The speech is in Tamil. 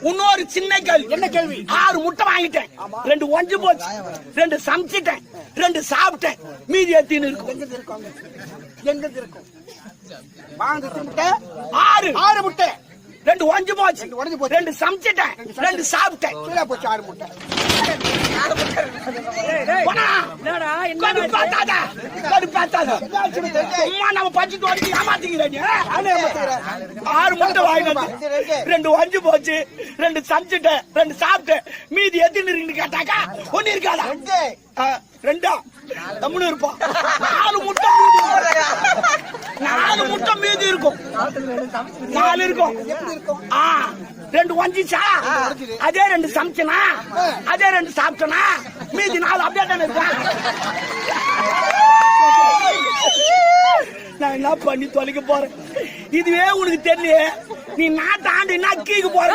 இன்னொரு சின்ன கேள்வி. என்ன கேள்வி? ஆறு முட்டை வாங்கிட்டேன். ரெண்டு ஒஞ்சு போச்சு. ரெண்டு சமைச்சிட்டேன். ரெண்டு சாப்பிட்டேன். மீதி எத்தின்னு இருக்கும். எங்க இருக்கும்? ஆறு. ஆறு முட்டை. ரெண்டு ஒஞ்சு போச்சு. ரெண்டு ஒஞ்சு போச்சு. ரெண்டு சமைச்சிட்டேன். ரெண்டு சாப்பிட்டேன். கீழே போச்சு ஆறு முட்டை. போடா. கடுப்பாத்தாத. சும்மா நம்ம பச்சிட்டு வந்து ஏமாத்திக்கிற நீ. ஆறு முட்டை வாங்கிட்டு ரெண்டு வஞ்சு போச்சு. ரெண்டு சமைச்சிட்டேன் ரெண்டு சாப்பிட்டேன். மீதி எத்தனை இருக்குன்னு கேட்டாக்கா? ஒண்ணு இருக்காதா? ரெண்டு. தம்முன்னு இருப்பான் நாலு முட்டை. நாலு முட்டை மீதி இருக்கும். நாலு இருக்கும். ஆ ரெண்டு வஞ்சிச்சா? அதே ரெண்டு சமைச்சனா? அதே ரெண்டு சாப்பிட்டனா? மீதி நாலு அப்படியே தானே இருக்கா? நான் என்ன பண்ணி தொலைக்க போறேன் இதுவே உனக்கு தெரியல நீ நாட்டாண்டு என்ன கீக்கு போற?